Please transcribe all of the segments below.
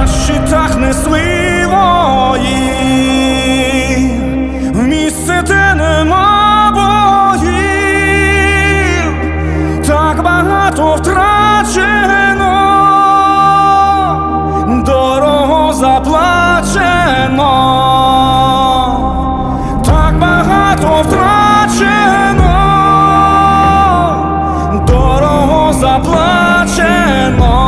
на щитах несли вої, в місце, де нема боїв, так багато втрачено, дорого заплачено, заплачено.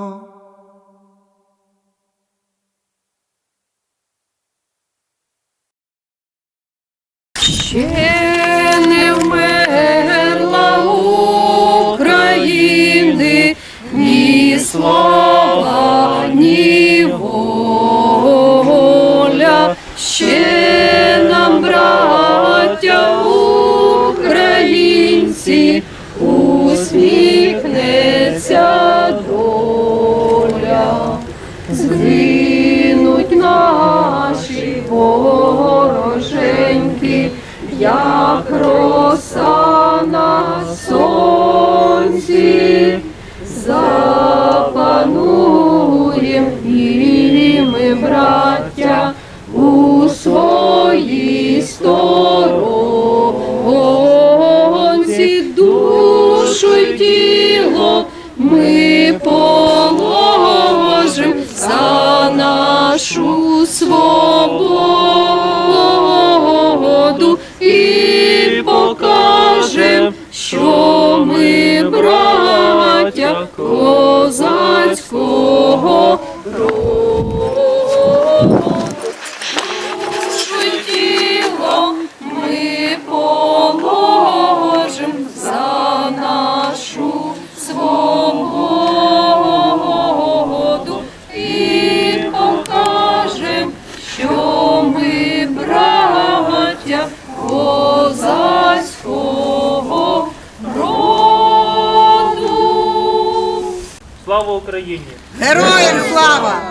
cheers. Як роса на сонці, запануєм що ми браття козацького роду. Слава Україні! Героям слава!